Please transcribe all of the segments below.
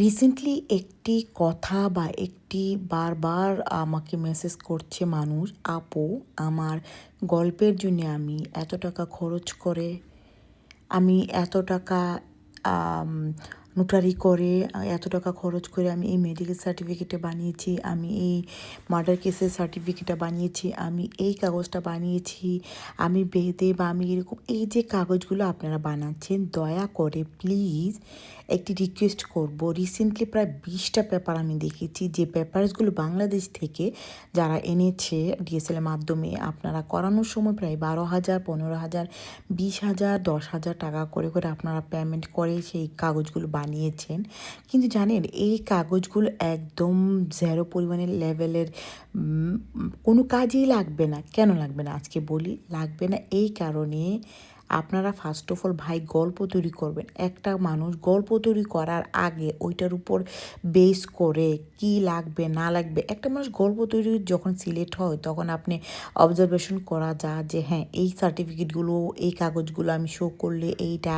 Recently একটি কথা বা একটি বারবার আমাকে মেসেজ করছে মানুষ, আপু, আমার গল্পের জন্য আমি এত টাকা খরচ করে, আমি এত টাকা নোটারি করে, এত টাকা খরচ করে আমি এই মেডিকেল সার্টিফিকেটটা বানিয়েছি, আমি এই মার্ডার কেসের সার্টিফিকেটটা বানিয়েছি, আমি এই কাগজটা বানিয়েছি, আমি বেদে বা আমি এরকম এই যে কাগজগুলো আপনারা বানাচ্ছেন, দয়া করে প্লিজ একটি রিকোয়েস্ট করব। রিসেন্টলি প্রায় বিশটা পেপার আমি দেখেছি, যে পেপারসগুলো বাংলাদেশ থেকে যারা এনেছে ডিএসএলের মাধ্যমে, আপনারা করানোর সময় প্রায় বারো হাজার, পনেরো হাজার, বিশ হাজার, দশ হাজার টাকা করে করে আপনারা পেমেন্ট করে সেই কাগজগুলো বানিয়েছেন। কিন্তু জানেন, এই কাগজগুলো একদম জেরো পরিমাণের লেভেলের কোনো কাজেই লাগবে না। কেন লাগবে না? আজকে বলি, লাগবে না এই কারণে আপনারা ফার্স্ট অফ অল ভাই গল্প তৈরি করবেন। একটা মানুষ গল্প তৈরি করার আগে ওইটার উপর বেস করে কি লাগবে, না লাগবে, একটা মানুষ গল্প তৈরি যখন সিলেক্ট হয় তখন আপনি অবজারভেশন করা যা যে হ্যাঁ এই সার্টিফিকেটগুলো এই কাগজগুলো আমি শো করলে এইটা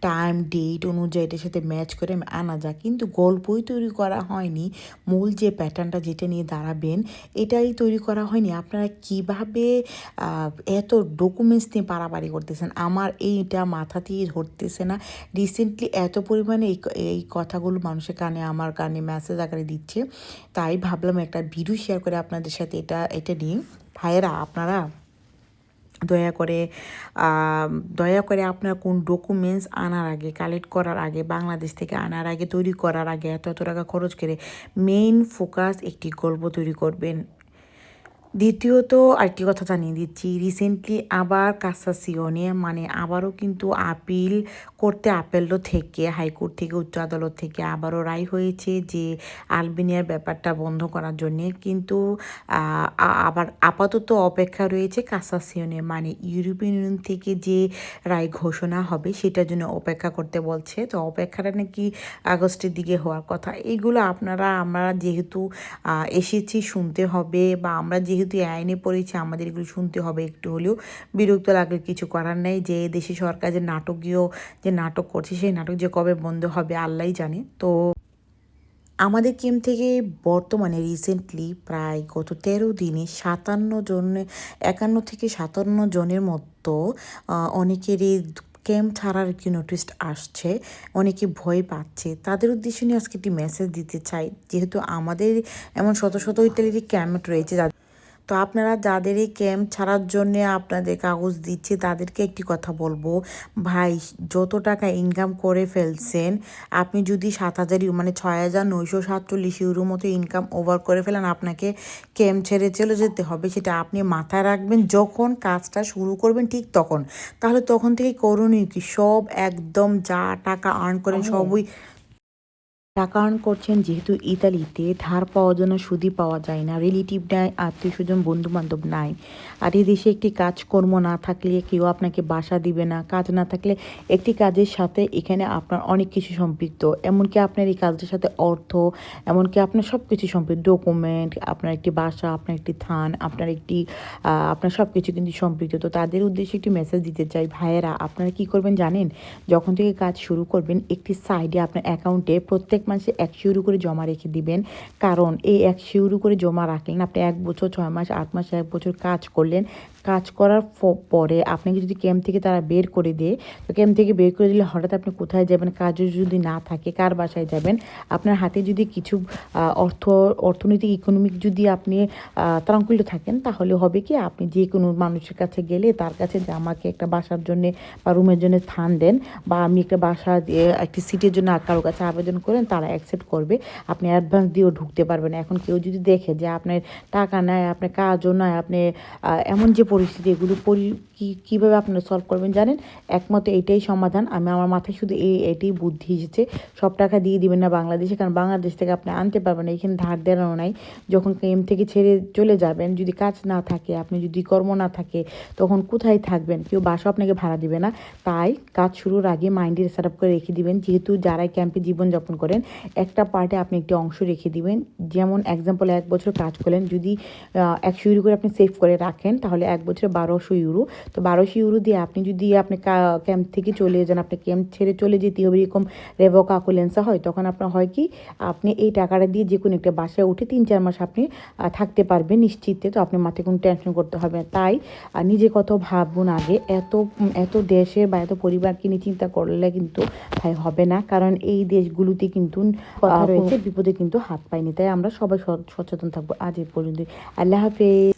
টাইম ডেট অনুযায়ী এটার সাথে ম্যাচ করে আমি আনা যায় কিন্তু গল্পই তৈরি করা হয়নি। মূল যে প্যাটার্নটা যেটা নিয়ে দাঁড়াবেন, এটাই তৈরি করা হয়নি। আপনারা কীভাবে এত ডকুমেন্টস নিয়ে পারাপারি করতেছেন? আমার এইটা মাথা দিয়ে ধরতেছে না। রিসেন্টলি এত পরিমাণে এই এই কথাগুলো মানুষের কানে, আমার কানে মেসেজ আকারে দিচ্ছে। তাই ভাবলাম একটা ভিডিও শেয়ার করে আপনাদের সাথে এটা এটা নিয়ে ভাইয়েরা, আপনারা দয়া করে দয়া করে আপনার কোন ডকুমেন্টস আনার আগে কালেক্ট করার আগে, বাংলাদেশ থেকে আনার আগে, তৈরি করার আগে এত এত টাকা খরচ করে মেইন ফোকাস একটি গল্প তৈরি করবেন। দ্বিতীয়ত আরেকটি কথা জানিয়ে দিচ্ছি রিসেন্টলি আবার কাসাসিওনে মানে আবারও কিন্তু আপিল করতে আপেলও থেকে হাইকোর্ট থেকে, উচ্চ আদালত থেকে আবারও রায় হয়েছে যে আলবেনিয়ার ব্যাপারটা বন্ধ করার জন্যে কিন্তু আবার আপাতত অপেক্ষা রয়েছে কাসাসিওনে মানে ইউরোপিয়ান ইউনিয়ন থেকে যে রায় ঘোষণা হবে সেটার জন্য অপেক্ষা করতে বলছে। তো অপেক্ষাটা নাকি আগস্টের দিকে হওয়ার কথা। এগুলো আপনারা, আমরা যেহেতু এসেছি শুনতে হবে বা আমরা যেহেতু যেহেতু আইনে পড়েছে আমাদের এগুলো শুনতে হবে একটু হলেও, বিরক্ত লাগলে কিছু করার নেই। যে দেশে সরকার যে নাটকীয় যে নাটক করছে, সেই নাটক যে কবে বন্ধ হবে আল্লাহ জানে। তো আমাদের কেম থেকে বর্তমানে রিসেন্টলি প্রায় গত তেরো দিনে সাতান্ন জন, একান্ন থেকে সাতান্ন জনের মতো অনেকেরই ক্যাম্প ছাড়ার একটি নোটিশ আসছে, অনেকে ভয় পাচ্ছে। তাদের উদ্দেশ্য নিয়ে আজকে একটি মেসেজ দিতে চাই। যেহেতু আমাদের এমন শত শত ইত্যাদি ক্যাম্প রয়েছে তো আপনারা যাদের এই ক্যাম্প ছাড়ার জন্যে আপনাদের কাগজ দিচ্ছে তাদেরকে একটি কথা বলব। ভাই যত টাকা ইনকাম করে ফেলছেন আপনি যদি সাত হাজার মানে ছয় হাজার নয়শো সাতচল্লিশ ইউরো মতো ইনকাম ওভার করে ফেলেন আপনাকে ক্যাম্প ছেড়ে চলে যেতে হবে। সেটা আপনি মাথায় রাখবেন। যখন কাজটা শুরু করবেন ঠিক তখন। তাহলে তখন থেকে করণীয় কি? সব একদম যা টাকা আর্ন করেন সবই টাকা আর্ন করছেন যেহেতু ইতালিতে ধার পাওয়ার জন্য সুদই পাওয়া যায় না রিলেটিভ নাই, আত্মীয় স্বজন বন্ধু বান্ধব নাই। আর এই দেশে একটি কাজকর্ম না থাকলে কেউ আপনাকে বাসা দিবে না, কাজ না থাকলে একটি কাজের সাথে এখানে আপনার অনেক কিছু সম্পৃক্ত। এমনকি আপনার এই কাজের সাথে অর্থ, এমনকি আপনার সব কিছু সম্পৃক্ত ডকুমেন্ট আপনার একটি বাসা, আপনার একটি থান, আপনার একটি আপনার সব কিছু কিন্তু সম্পৃক্ত। তো তাদের উদ্দেশ্যে একটি মেসেজ দিতে চাই, ভাইয়েরা, আপনারা কি করবেন জানেন? যখন থেকে কাজ শুরু করবেন, একটি সাইডে আপনার অ্যাকাউন্টে প্রত্যেক মাসে একশো ইউরো করে জমা রেখে দিবেন। কারণ এই একশো ইউরো করে জমা রাখলেন, আপনি এক বছর, ছয় মাস, আট মাস, এক বছর কাজ করলেন কাজ করার পরে আপনাকে যদি ক্যাম্প থেকে তারা বের করে দেয়, তো ক্যাম্প থেকে বের করে দিলে হঠাৎ আপনি কোথায় যাবেন কাজও যদি না থাকে, কার বাসায় যাবেন, আপনার হাতে যদি কিছু অর্থ, অর্থনৈতিক, ইকোনমিক যদি আপনি ত্রাঙ্কুলিত থাকেন, তাহলে হবে কি আপনি যে কোনো মানুষের কাছে গেলে তার কাছে যে আমাকে একটা বাসার জন্যে বা রুমের জন্য স্থান দেন বা আমি একটা বাসা একটি সিটের জন্য কারও কাছে আবেদন করেন, তারা অ্যাকসেপ্ট করবে। আপনি অ্যাডভান্স দিয়েও ঢুকতে পারবেন এখন কেউ যদি দেখে যে আপনার টাকা নেয় আপনার কাজও নয় আপনি এমন যে পরিস্থিতি এগুলো পরি, কী, কীভাবে আপনারা সলভ করবেন জানেন? একমত এটাই সমাধান। আমি, আমার মাথায় শুধু এই, এটাই বুদ্ধি এসেছে। সব টাকা দিয়ে দিবেন না বাংলাদেশে, কারণ বাংলাদেশ থেকে আপনি আনতে পারবেন না, এখানে ধার দেওয়ানো নাই। যখন এম থেকে ছেড়ে চলে যাবেন, যদি কাজ না থাকে, আপনি যদি কর্ম না থাকে, তখন কোথায় থাকবেন? কেউ বাসা আপনাকে ভাড়া দিবে না। তাই কাজ শুরুর আগে মাইন্ডে সেট করে রেখে দিবেন। যেহেতু যারা ক্যাম্পে জীবনযাপন করেন, একটা পার্টে আপনি একটি অংশ রেখে দিবেন। যেমন এক্সাম্পল এক বছর কাজ করলেন, যদি একশো ইউরো করে আপনি সেভ করে রাখেন, তাহলে এক বছরে বারোশো ইউরো। তো বারোশো ইউরো দিয়ে আপনি যদি আপনি ক্যাম্প থেকে চলে যান আপনি ক্যাম্প ছেড়ে চলে যেতে হবে এরকম রেভক আকুলেন্সা হয় তখন আপনার হয় কি আপনি এই টাকাটা দিয়ে যে কোনো একটা বাসায় উঠে তিন চার মাস আপনি থাকতে পারবেন নিশ্চিতে তো আপনি মাথায় কোনো টেনশন করতে হবে না। তাই নিজে কত ভাবুন আগে এত এত দেশে বা এত পরিবারকে নিয়ে চিন্তা করলে কিন্তু ভাই হবে না। কারণ এই দেশগুলোতে কিন্তু কথা রয়েছে। বিপদে কিন্তু হাত পাইনি তাই আমরা সবাই সচেতন থাকব আজ এই পর্যন্ত আল্লাহ হাফেজ।